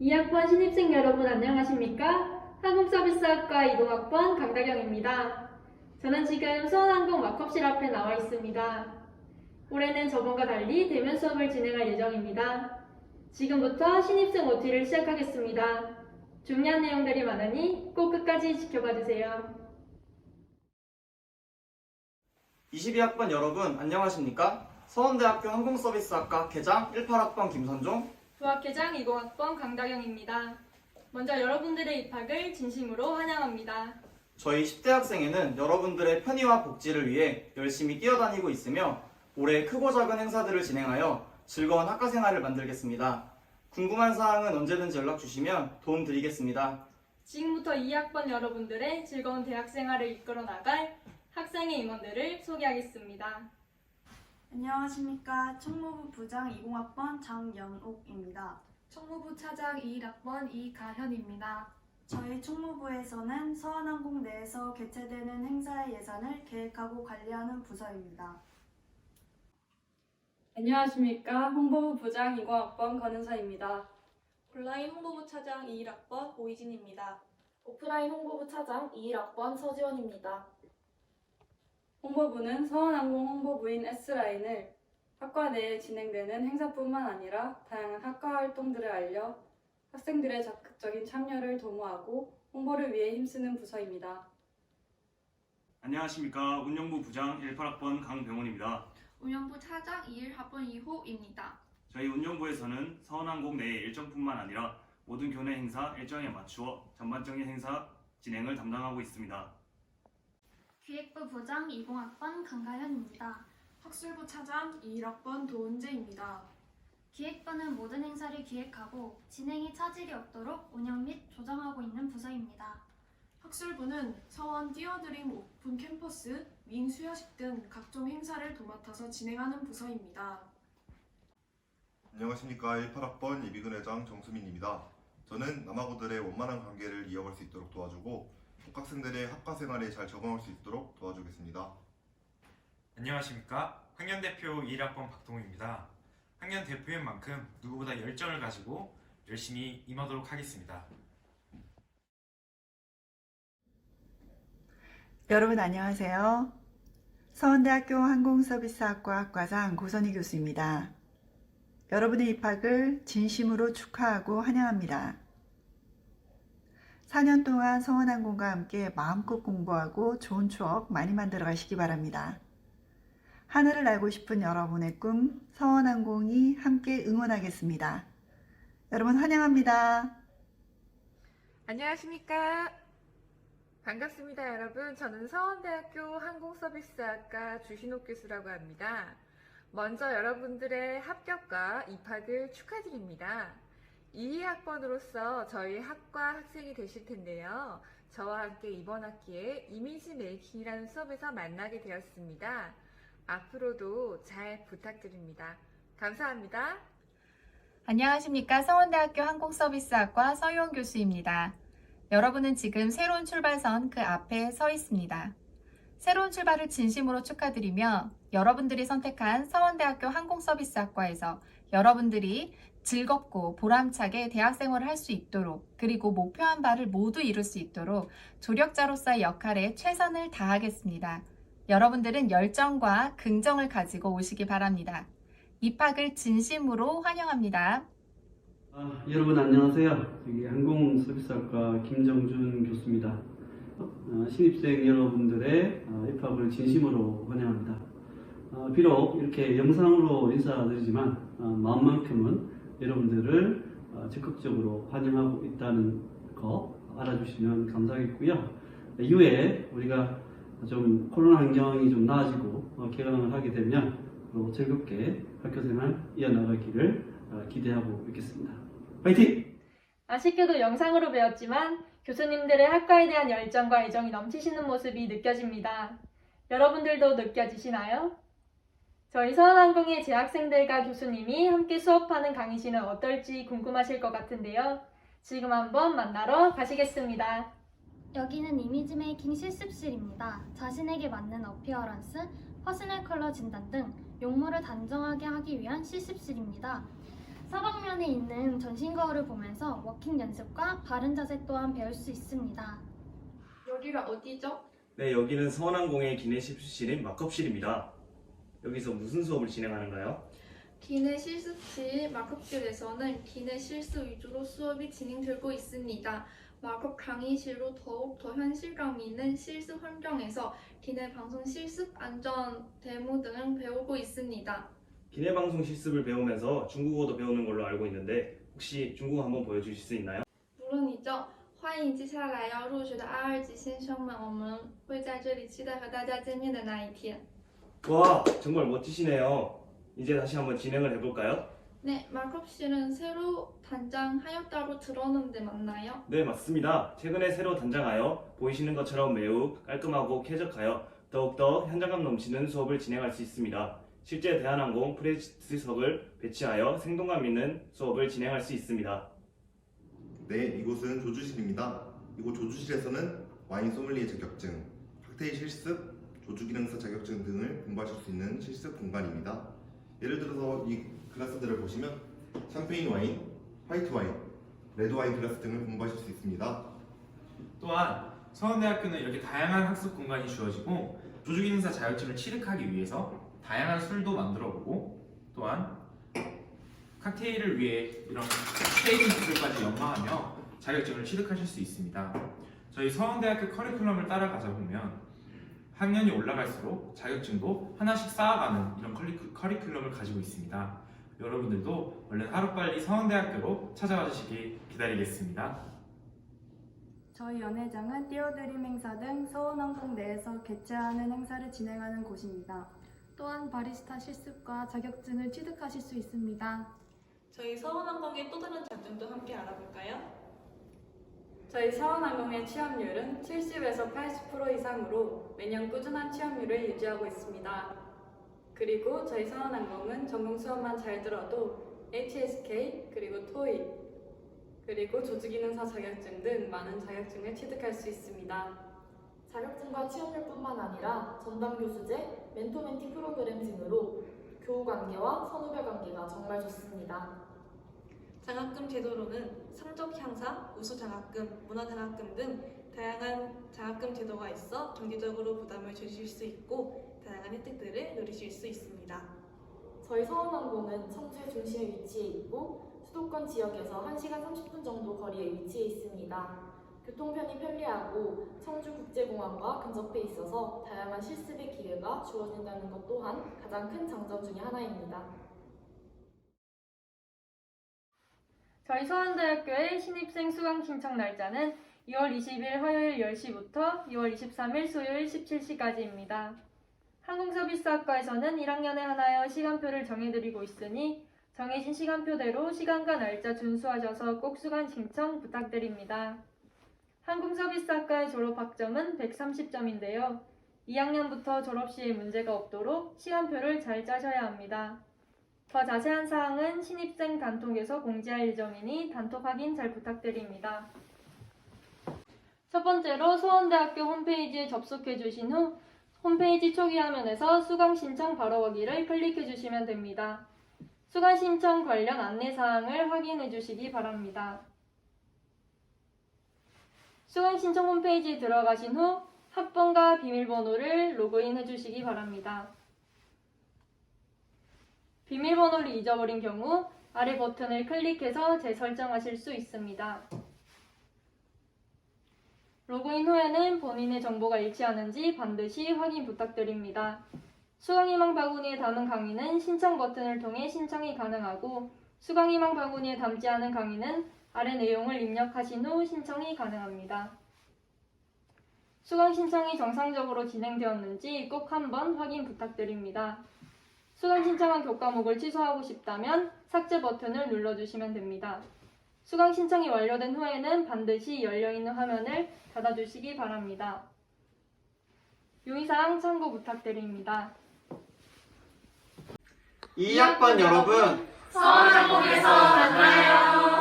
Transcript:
2학번 신입생 여러분 안녕하십니까? 항공서비스학과 이동학번 강다경입니다. 저는 지금 수원항공 마컵실 앞에 나와 있습니다. 올해는 저번과 달리 대면 수업을 진행할 예정입니다. 지금부터 신입생 OT를 시작하겠습니다. 중요한 내용들이 많으니 꼭 끝까지 지켜봐 주세요. 22학번 여러분 안녕하십니까? 서원대학교 항공서비스학과 개장 18학번 김선종 부학회장 20학번 강다경입니다. 먼저 여러분들의 입학을 진심으로 환영합니다. 저희 10대 학생회는 여러분들의 편의와 복지를 위해 열심히 뛰어다니고 있으며 올해 크고 작은 행사들을 진행하여 즐거운 학과 생활을 만들겠습니다. 궁금한 사항은 언제든지 연락 주시면 도움 드리겠습니다. 지금부터 2학번 여러분들의 즐거운 대학 생활을 이끌어 나갈 학생회 임원들을 소개하겠습니다. 안녕하십니까. 총무부 부장 20학번 장연옥입니다. 총무부 차장 21학번 이가현입니다. 저희 총무부에서는 서한항공 내에서 개최되는 행사의 예산을 계획하고 관리하는 부서입니다. 안녕하십니까. 홍보부 부장 20학번 권은서입니다. 온라인 홍보부 차장 21학번 오이진입니다. 오프라인 홍보부 차장 21학번 서지원입니다. 홍보부는 서원항공 홍보부인 S라인을 학과 내에 진행되는 행사뿐만 아니라 다양한 학과 활동들을 알려 학생들의 적극적인 참여를 도모하고 홍보를 위해 힘쓰는 부서입니다. 안녕하십니까 운영부 부장 18학번 강병훈입니다. 운영부 차장 21학번 이호입니다. 저희 운영부에서는 서원항공 내 일정뿐만 아니라 모든 교내 행사 일정에 맞추어 전반적인 행사 진행을 담당하고 있습니다. 기획부 부장 20학번 강가현입니다. 학술부 차장 21학번 도은재입니다. 기획부는 모든 행사를 기획하고 진행에 차질이 없도록 운영 및 조정하고 있는 부서입니다. 학술부는 서원 띄어드림 오픈 캠퍼스, 민수여식 등 각종 행사를 도맡아서 진행하는 부서입니다. 안녕하십니까 18학번 이비근 회장 정수민입니다. 저는 남아고들의 원만한 관계를 이어갈 수 있도록 도와주고 복학생들의 학과 생활에 잘 적응할 수 있도록 도와주겠습니다. 안녕하십니까 학년 대표 1학번 박동우입니다. 학년 대표인 만큼 누구보다 열정을 가지고 열심히 임하도록 하겠습니다. 여러분 안녕하세요. 서원대학교 항공서비스학과 학과장 고선희 교수입니다. 여러분의 입학을 진심으로 축하하고 환영합니다. 4년 동안 서원항공과 함께 마음껏 공부하고 좋은 추억 많이 만들어 가시기 바랍니다. 하늘을 날고 싶은 여러분의 꿈 서원항공이 함께 응원하겠습니다. 여러분 환영합니다. 안녕하십니까. 반갑습니다, 여러분. 저는 서원대학교 항공서비스학과 주신옥 교수라고 합니다. 먼저 여러분들의 합격과 입학을 축하드립니다. 22학번으로서 저희 학과 학생이 되실 텐데요. 저와 함께 이번 학기에 이미지 메이킹이라는 수업에서 만나게 되었습니다. 앞으로도 잘 부탁드립니다. 감사합니다. 안녕하십니까. 서원대학교 항공서비스학과 서유원 교수입니다. 여러분은 지금 새로운 출발선 그 앞에 서 있습니다. 새로운 출발을 진심으로 축하드리며 여러분들이 선택한 서원대학교 항공서비스학과에서 여러분들이 즐겁고 보람차게 대학생활을 할 수 있도록 그리고 목표한 바를 모두 이룰 수 있도록 조력자로서의 역할에 최선을 다하겠습니다. 여러분들은 열정과 긍정을 가지고 오시기 바랍니다. 입학을 진심으로 환영합니다. 아, 여러분 안녕하세요. 여기 항공서비스학과 김정준 교수입니다. 어, 신입생 여러분들의 어, 입학을 진심으로 환영합니다. 어, 비록 이렇게 영상으로 인사드리지만 어, 마음만큼은 여러분들을 어, 적극적으로 환영하고 있다는 거 알아주시면 감사하겠고요. 이후에 우리가 좀 코로나 환경이 좀 나아지고 어, 개강을 하게 되면 또 즐겁게 학교생활 이어나가기를 어, 기대하고 있겠습니다. 파이팅! 아쉽게도 영상으로 배웠지만 교수님들의 학과에 대한 열정과 애정이 넘치시는 모습이 느껴집니다. 여러분들도 느껴지시나요? 저희 서원항공의 재학생들과 교수님이 함께 수업하는 강의실은 어떨지 궁금하실 것 같은데요. 지금 한번 만나러 가시겠습니다. 여기는 이미지 메이킹 실습실입니다. 자신에게 맞는 어피어런스, 퍼스널 컬러 진단 등 용모를 단정하게 하기 위한 실습실입니다. 서방면에 있는 전신 거울을 보면서 워킹 연습과 바른 자세 또한 배울 수 있습니다. 여기가 어디죠? 네, 여기는 서원항공의 기내실습실인 마컵실입니다. 여기서 무슨 수업을 진행하는가요? 기내 실습실 마크실에서는 기내 실습 위주로 수업이 진행되고 있습니다. 마법 강의실로 더욱 더 현실감 있는 실습 환경에서 기내 방송 실습 안전 데모 등을 배우고 있습니다. 기내 방송 실습을 배우면서 중국어도 배우는 걸로 알고 있는데 혹시 중국어 한번 보여주실 수 있나요? 물론이죠. 欢迎接下来要入学的二二级先生们，我们会在这里期待和大家见面的那一天。 와, 정말 멋지시네요. 이제 다시 한번 진행을 해볼까요? 네, 마크실은 새로 단장하였다고 들었는데 맞나요? 네, 맞습니다. 최근에 새로 단장하여 보이시는 것처럼 매우 깔끔하고 쾌적하여 더욱더 현장감 넘치는 수업을 진행할 수 있습니다. 실제 대한항공 프레스석을 배치하여 생동감 있는 수업을 진행할 수 있습니다. 네, 이곳은 조주실입니다. 이곳 조주실에서는 와인 소믈리에 자격증, 칵테일 실습, 조주 기능사 자격증 등을 공부하실 수 있는 실습 공간입니다. 예를 들어서 이 클래스들을 보시면 샴페인 와인, 화이트 와인, 레드 와인 클래스 등을 공부하실 수 있습니다. 또한 서원대학교는 이렇게 다양한 학습 공간이 주어지고 조주기능사 자격증을 취득하기 위해서 다양한 술도 만들어 보고 또한 칵테일을 위해 이런 테이블 기술까지 연마하며 자격증을 취득하실 수 있습니다. 저희 서원대학교 커리큘럼을 따라가다 보면 학년이 올라갈수록 자격증도 하나씩 쌓아가는 이런 커리- 커리큘럼을 가지고 있습니다. 여러분들도 얼른 하루빨리 서원대학교로 찾아와 주시기 기다리겠습니다. 저희 연회장은 띄어드림 행사 등 서원항공 내에서 개최하는 행사를 진행하는 곳입니다. 또한 바리스타 실습과 자격증을 취득하실 수 있습니다. 저희 서원항공의 또 다른 장점도 함께 알아볼까요? 저희 서원항공의 취업률은 70에서 80% 이상으로 매년 꾸준한 취업률을 유지하고 있습니다. 그리고 저희 서원항공은 전공 수업만 잘 들어도 HSK 그리고 토익 그리고 조직기능사 자격증 등 많은 자격증을 취득할 수 있습니다. 자격증과 취업률뿐만 아니라 전담 교수제, 멘토 멘티 프로그램 등으로 교우 관계와 선후배 관계가 정말 좋습니다. 장학금 제도로는 성적 향상, 우수 장학금, 문화 장학금 등 다양한 장학금 제도가 있어 경제적으로 부담을 줄이실 수 있고 다양한 혜택들을 누리실 수 있습니다. 저희 서원항공은 청주의 중심에 위치해 있고 수도권 지역에서 1시간 30분 정도 거리에 위치해 있습니다. 교통편이 편리하고 청주국제공항과 근접해 있어서 다양한 실습의 기회가 주어진다는 것 또한 가장 큰 장점 중의 하나입니다. 저희 서원대학교의 신입생 수강 신청 날짜는 2월 20일 화요일 10시부터 2월 23일 수요일 17시까지입니다. 항공서비스학과에서는 1학년에 하나여 시간표를 정해드리고 있으니 정해진 시간표대로 시간과 날짜 준수하셔서 꼭 수강 신청 부탁드립니다. 항공서비스학과의 졸업학점은 130점인데요. 2학년부터 졸업 시에 문제가 없도록 시간표를 잘 짜셔야 합니다. 더 자세한 사항은 신입생 단톡에서 공지할 예정이니 단톡 확인 잘 부탁드립니다. 첫 번째로 수원대학교 홈페이지에 접속해 주신 후 홈페이지 초기 화면에서 수강 신청 바로 오기를 클릭해 주시면 됩니다. 수강 신청 관련 안내 사항을 확인해 주시기 바랍니다. 수강 신청 홈페이지에 들어가신 후 학번과 비밀번호를 로그인 해주시기 바랍니다. 비밀번호를 잊어버린 경우 아래 버튼을 클릭해서 재설정하실 수 있습니다. 로그인 후에는 본인의 정보가 일치하는지 반드시 확인 부탁드립니다. 수강희망 바구니에 담은 강의는 신청 버튼을 통해 신청이 가능하고 수강희망 바구니에 담지 않은 강의는 아래 내용을 입력하신 후 신청이 가능합니다. 수강 신청이 정상적으로 진행되었는지 꼭 한번 확인 부탁드립니다. 수강 신청한 교과목을 취소하고 싶다면 삭제 버튼을 눌러주시면 됩니다. 수강 신청이 완료된 후에는 반드시 열려있는 화면을 닫아주시기 바랍니다. 유의사항 참고 부탁드립니다. 2학번 여러분 서원항공에서 만나요.